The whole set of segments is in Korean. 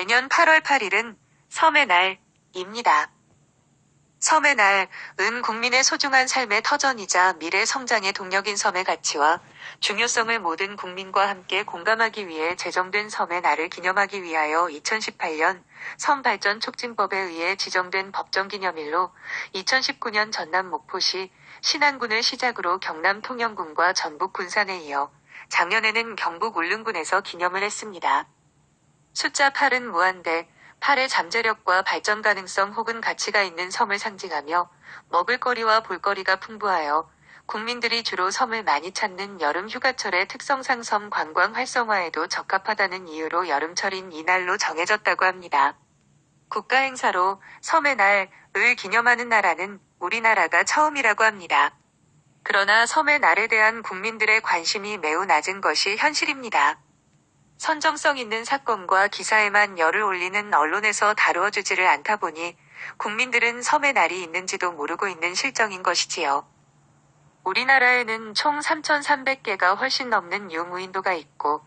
매년 8월 8일은 섬의 날입니다. 섬의 날, 은 국민의 소중한 삶의 터전이자 미래 성장의 동력인 섬의 가치와 중요성을 모든 국민과 함께 공감하기 위해 제정된 섬의 날을 기념하기 위하여 2018년 섬발전 촉진법에 의해 지정된 법정기념일로 2019년 전남 목포시 신안군을 시작으로 경남 통영군과 전북 군산에 이어 작년에는 경북 울릉군에서 기념을 했습니다. 숫자 8은 무한대, 8의 잠재력과 발전 가능성 혹은 가치가 있는 섬을 상징하며 먹을거리와 볼거리가 풍부하여 국민들이 주로 섬을 많이 찾는 여름 휴가철의 특성상 섬 관광 활성화에도 적합하다는 이유로 여름철인 이날로 정해졌다고 합니다. 국가 행사로 섬의 날을 기념하는 나라는 우리나라가 처음이라고 합니다. 그러나 섬의 날에 대한 국민들의 관심이 매우 낮은 것이 현실입니다. 선정성 있는 사건과 기사에만 열을 올리는 언론에서 다루어주지를 않다 보니 국민들은 섬의 날이 있는지도 모르고 있는 실정인 것이지요. 우리나라에는 총 3,300개가 훨씬 넘는 유무인도가 있고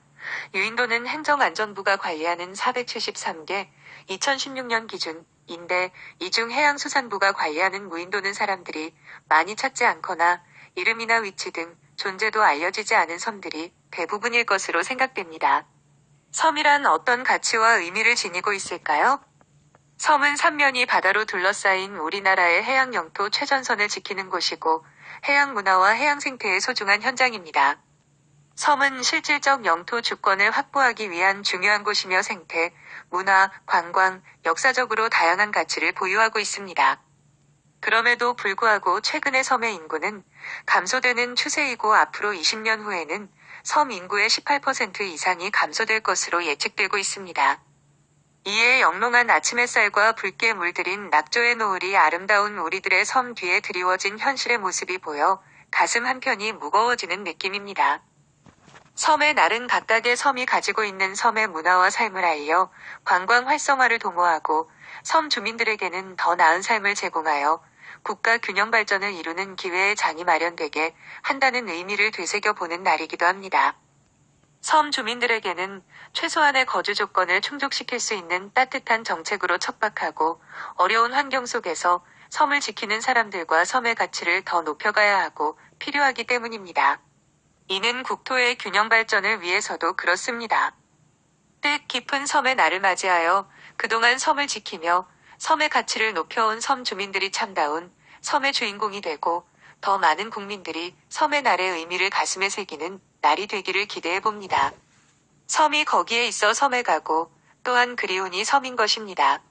유인도는 행정안전부가 관리하는 473개, 2016년 기준인데 이 중 해양수산부가 관리하는 무인도는 사람들이 많이 찾지 않거나 이름이나 위치 등 존재도 알려지지 않은 섬들이 대부분일 것으로 생각됩니다. 섬이란 어떤 가치와 의미를 지니고 있을까요? 섬은 삼면이 바다로 둘러싸인 우리나라의 해양 영토 최전선을 지키는 곳이고 해양 문화와 해양 생태의 소중한 현장입니다. 섬은 실질적 영토 주권을 확보하기 위한 중요한 곳이며 생태, 문화, 관광, 역사적으로 다양한 가치를 보유하고 있습니다. 그럼에도 불구하고 최근의 섬의 인구는 감소되는 추세이고 앞으로 20년 후에는 섬 인구의 18% 이상이 감소될 것으로 예측되고 있습니다. 이에 영롱한 아침 햇살과 붉게 물들인 낙조의 노을이 아름다운 우리들의 섬 뒤에 드리워진 현실의 모습이 보여 가슴 한편이 무거워지는 느낌입니다. 섬의 날은 각각의 섬이 가지고 있는 섬의 문화와 삶을 알려 관광 활성화를 도모하고 섬 주민들에게는 더 나은 삶을 제공하여 국가 균형 발전을 이루는 기회의 장이 마련되게 한다는 의미를 되새겨 보는 날이기도 합니다. 섬 주민들에게는 최소한의 거주 조건을 충족시킬 수 있는 따뜻한 정책으로 척박하고 어려운 환경 속에서 섬을 지키는 사람들과 섬의 가치를 더 높여가야 하고 필요하기 때문입니다. 이는 국토의 균형 발전을 위해서도 그렇습니다. 뜻 깊은 섬의 날을 맞이하여 그동안 섬을 지키며 섬의 가치를 높여온 섬 주민들이 참다운 섬의 주인공이 되고 더 많은 국민들이 섬의 날의 의미를 가슴에 새기는 날이 되기를 기대해 봅니다. 섬이 거기에 있어 섬에 가고 또한 그리우니 섬인 것입니다.